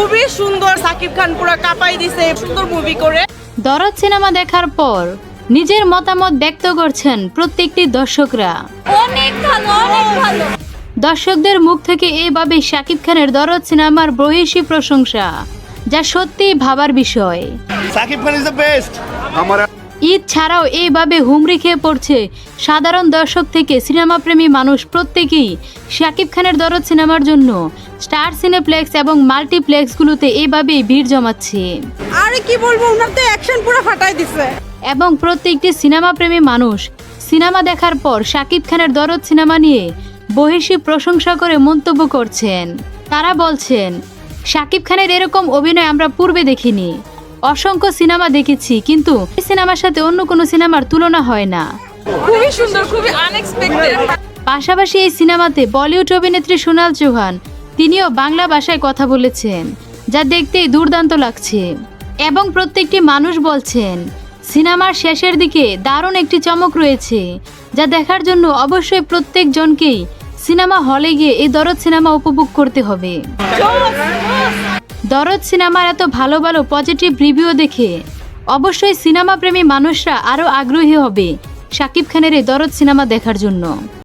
খুবই সুন্দর সাকিব খান পুরো কাঁপাই দিছে সুন্দর মুভি করে। দরদ সিনেমা দেখার পর নিজের মতামত ব্যক্ত করছেন প্রত্যেকটি দর্শকরা। অনেক ভালো অনেক ভালো। দর্শকদের মুখ থেকে এইভাবে শাকিব খানের দরদ সিনেমার বহিষী প্রশংসা যা সত্যি ভাবার বিষয়। Shakib Khan is the best আমার ঈদ ছাড়াও এইভাবে হুমড়ি খেয়ে পড়ছে। সাধারণ দর্শক থেকে সিনেমাপ্রেমী মানুষ প্রত্যেকেই শাকিব খানের দরদ সিনেমার জন্য স্টার সিনেপ্লেক্স এবং মাল্টিপ্লেক্সগুলোতে এইভাবেই ভিড় জমাচ্ছে। আরে কি বলব ওনার তো অ্যাকশন পুরো ফাটাই দিছে। এবং প্রত্যেকটি সিনেমাপ্রেমী মানুষ সিনেমা দেখার পর শাকিব খানের দরদ সিনেমা নিয়ে বহিষী প্রশংসা করে মন্তব্য করছেন। তারা বলছেন শাকিব খানের এরকম অভিনয় আমরা পূর্বে দেখিনি। অসংখ্য সিনেমা দেখেছি কিন্তু এই সিনেমার সাথে অন্য কোনো সিনেমার তুলনা হয় না। খুবই সুন্দর খুবই আনএক্সপেক্টেড পাশাপাশি এই সিনেমাতে বলিউড অভিনেত্রী সোনাল চৌহান তিনিও বাংলা ভাষায় কথা বলেছেন যা দেখতেই দুর্দান্ত লাগছে। এবং প্রত্যেকটি মানুষ বলছেন সিনেমার শেষের দিকে দারুণ একটি চমক রয়েছে যা দেখার জন্য অবশ্যই প্রত্যেকজনকেই সিনেমা হলে গিয়ে এই দরদ সিনেমা উপভোগ করতে হবে। দরদ সিনেমার এত ভালো ভালো পজিটিভ রিভিউ দেখে। অবশ্যই সিনেমা প্রেমী মানুষরা আরও আগ্রহী হবে শাকিব খানের এই দরদ সিনেমা দেখার জন্য।